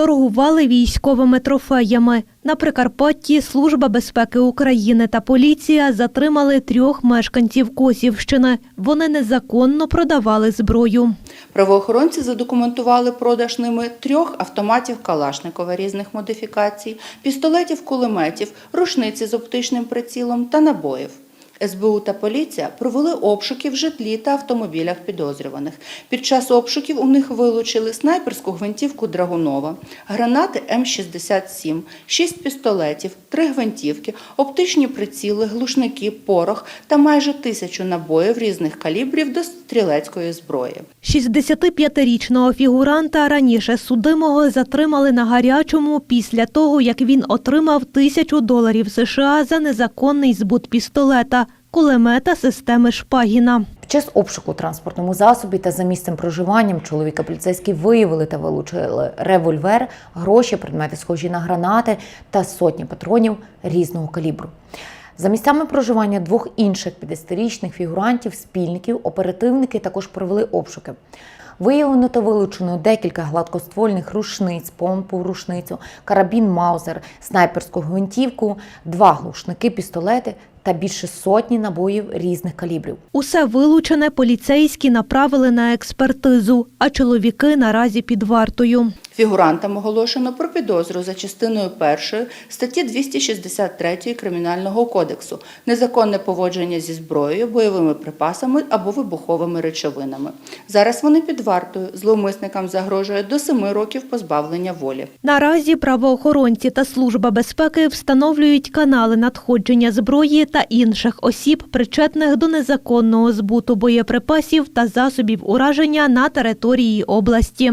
торгували військовими трофеями. На Прикарпатті Служба безпеки України та поліція затримали трьох мешканців Косівщини. Вони незаконно продавали зброю. Правоохоронці задокументували продаж ними трьох автоматів Калашникова різних модифікацій, пістолетів кулеметів, рушниці з оптичним прицілом та набоїв. СБУ та поліція провели обшуки в житлі та автомобілях підозрюваних. Під час обшуків у них вилучили снайперську гвинтівку Драгунова, гранати М67, 6 пістолетів, 3 гвинтівки, оптичні приціли, глушники, порох та майже тисячу набоїв різних калібрів до стрілецької зброї. 65-річного фігуранта раніше судимого затримали на гарячому після того, як він отримав тисячу доларів США за незаконний збут пістолета, кулемета системи Шпагіна. Під час обшуку транспортному засобі та за місцем проживанням чоловіка поліцейські виявили та вилучили револьвер, гроші, предмети схожі на гранати та сотні патронів різного калібру. За місцями проживання двох інших 50-річних фігурантів, спільників, оперативники також провели обшуки. Виявлено та вилучено декілька гладкоствольних рушниць, помпу рушницю, карабін Маузер, снайперську гвинтівку, два глушники, пістолети та більше сотні набоїв різних калібрів. Усе вилучене поліцейські направили на експертизу, а чоловіки наразі під вартою. Фігурантам оголошено про підозру за частиною 1 статті 263 Кримінального кодексу незаконне поводження зі зброєю, бойовими припасами або вибуховими речовинами. Зараз вони під вартою. Зловмисникам загрожує до 7 років позбавлення волі. Наразі правоохоронці та служба безпеки встановлюють канали надходження зброї та інших осіб, причетних до незаконного збуту боєприпасів та засобів ураження на території області.